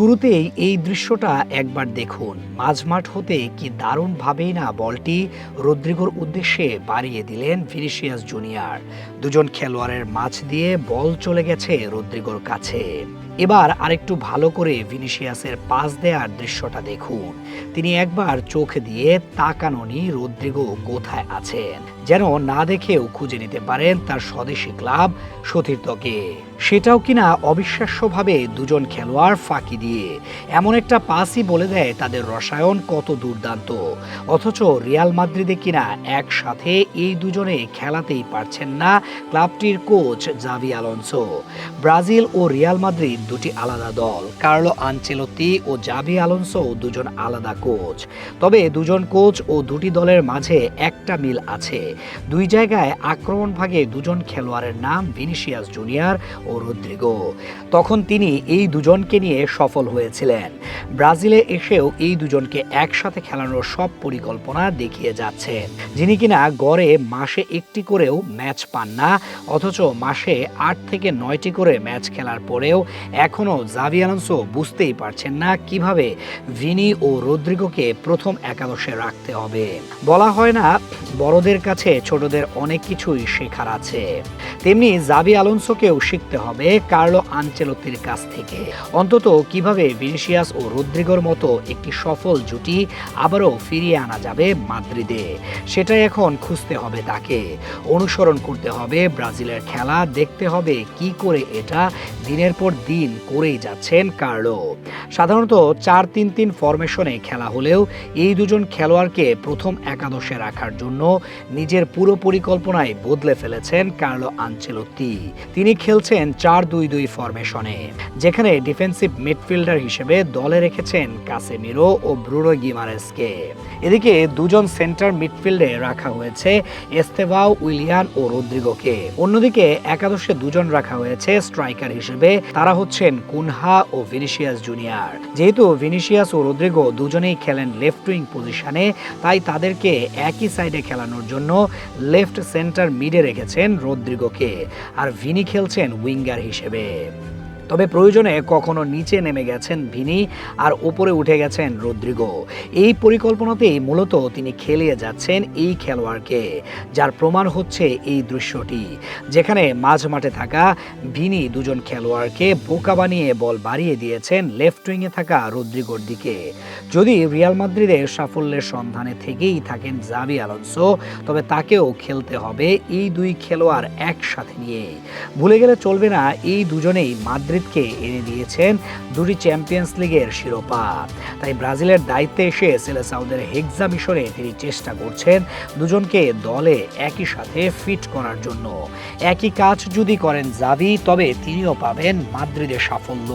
শুরুতেই এই দৃশ্যটা একবার দেখুন। মাঝমাঠ হতে কি দারুণভাবেই না বলটি রদ্রিগোর উদ্দেশ্যে বাড়িয়ে দিলেন ভিনিসিয়াস জুনিয়র। দুজন খেলোয়াড়ের মাছ দিয়ে বল চলে গেছে রদ্রিগোর কাছে। এবার আরেকটু ভালো করে ভিনিসিয়াসের পাস দেওয়ার দৃশ্যটা দেখুন। তিনি একবার চোখ দিয়ে তাকানোনি রদ্রিগো কোথায় আছেন, যেন না দেখেও খুঁজে নিতে পারেন তার স্বদেশী ক্লাব সতীর্থকে। সেটাও কিনা অবিশ্বাস্যভাবে দুজন খেলোয়াড় ফাঁকি দিয়ে। এমন একটা পাসই বলে দেয় তাদের রসায়ন কত দুর্দান্ত, অথচ রিয়াল মাদ্রিদে কিনা একসাথে এই দুজনে খেলাতেই পারছেন না ক্লাবটির কোচ জাভি আলোনসো। ব্রাজিল ও রিয়াল মাদ্রিদ দুটি আলাদা দল, কার্লো আনচেলতি ও জাভি আলোনসো দুজন আলাদা কোচ। তবে দুজন কোচ ও দুটি দলের মাঝে একটা মিল আছে। দুই জায়গায় আক্রমণ ভাগে দুজন খেলোয়াড়ের নাম ভিনিসিয়াস জুনিয়র ও রদ্রিগো। তখন তিনি এই দুজনকে নিয়ে সফল হয়েছিলেন। ব্রাজিলে এসেও এই দুজনকে একসাথে খেলানোর সব পরিকল্পনা দেখিয়ে যাচ্ছেন। যিনি কিনা গড়ে মাসে একটি করেও ম্যাচ পান না, অথচ মাসে আট থেকে নয়টি করে ম্যাচ খেলার পরেও এখনও জাভি আলোনসো বুঝতেই পারছেন না কীভাবে ভিনি ও রদ্রিগোকে প্রথম একাদশে রাখতে হবে। বলা হয় না, বড়দের কাছে ছোটদের অনেক কিছুই শেখার আছে। তেমনি জাভি আলোনসোকেও শিখতে হবে কার্লো আনচেলত্তির কাছ থেকে। অন্তত কীভাবে ভিনিসিয়াস ও রদ্রিগোর মতো একটি সফল জুটি আবারও ফিরিয়ে আনা যাবে মাদ্রিদে। সেটাই এখন খুঁজতে হবে তাকে। অনুসরণ করতে হবে ব্রাজিলের খেলা, দেখতে হবে কি করে এটা দিনের পর দিন করেই যাচ্ছেন কার্লো। সাধারণত চার তিন তিন ফরমেশনে খেলা হলেও এই দুজন খেলোয়াড়কে প্রথম একাদশে রাখার জন্য নিজের পুরো পরিকল্পনায় বদলে ফেলেছেন কার্লো আনচেলত্তি। তিনি খেলছেন চার দুই দুই ফরমেশনে যেখানে ডিফেন্সিভ মিডফিল্ডার হিসেবে দলে রেখেছেন কাসেমিরো ও ব্রুনো গিমারেসকে। এদিকে দুজন সেন্টার মিডফিল্ডে রাখা হয়েছে এস্তেভাও উইলিয়ান ও রদ্রিগোকে। অন্যদিকে একাদশে দুজন রাখা হয়েছে স্ট্রাইকার হিসেবে, তারা হচ্ছেন কুনহা ও ভিনিসিয়াস জুনিয়র। যেহেতু ভিনিসিয়াস ও রোদ্রিগো দুজনেই খেলেন লেফট উইং পজিশনে তাই তাদেরকে একই সাইডে খেলানোর জন্য লেফট সেন্টার মিডে রেখেছেন রোদ্রিগোকে। আর ভিনি খেলছেন উইঙ্গার হিসেবে। তবে প্রয়োজনে কখনো নিচে নেমে গেছেন ভিনি আর উপরে উঠে গেছেন রদ্রিগো। এই পরিকল্পনাতেই মূলত তিনি খেলিয়ে যাচ্ছেন এই খেলোয়াড়কে, যার প্রমাণ হচ্ছে এই দৃশ্যটি, যেখানে মাঝ মাঠে থাকা ভিনি দুজন খেলোয়াড়কে বোকা বানিয়ে বল বাড়িয়ে দিয়েছেন লেফট উইংয়ে থাকা রদ্রিগোর দিকে। যদি রিয়াল মাদ্রিদের সাফল্যের সন্ধানে থেকেই থাকেন জাভি আলোনসো, তবে তাকেও খেলতে হবে এই দুই খেলোয়াড় একসাথে নিয়ে। ভুলে গেলে চলবে না, এই দুজনেই মাদ্রিদকে এনে দিয়েছেন দুটি চ্যাম্পিয়ন্স লিগের শিরোপা। তাই ব্রাজিলের দায়িত্বে এসে সেলেসাউদের হেক্সা মিশনে তিনি চেষ্টা করছেন দুজনকে দলে একই সাথে ফিট করার জন্য। একই কাজ যদি করেন জাভি, তবে তিনিও পাবেন মাদ্রিদের সাফল্য।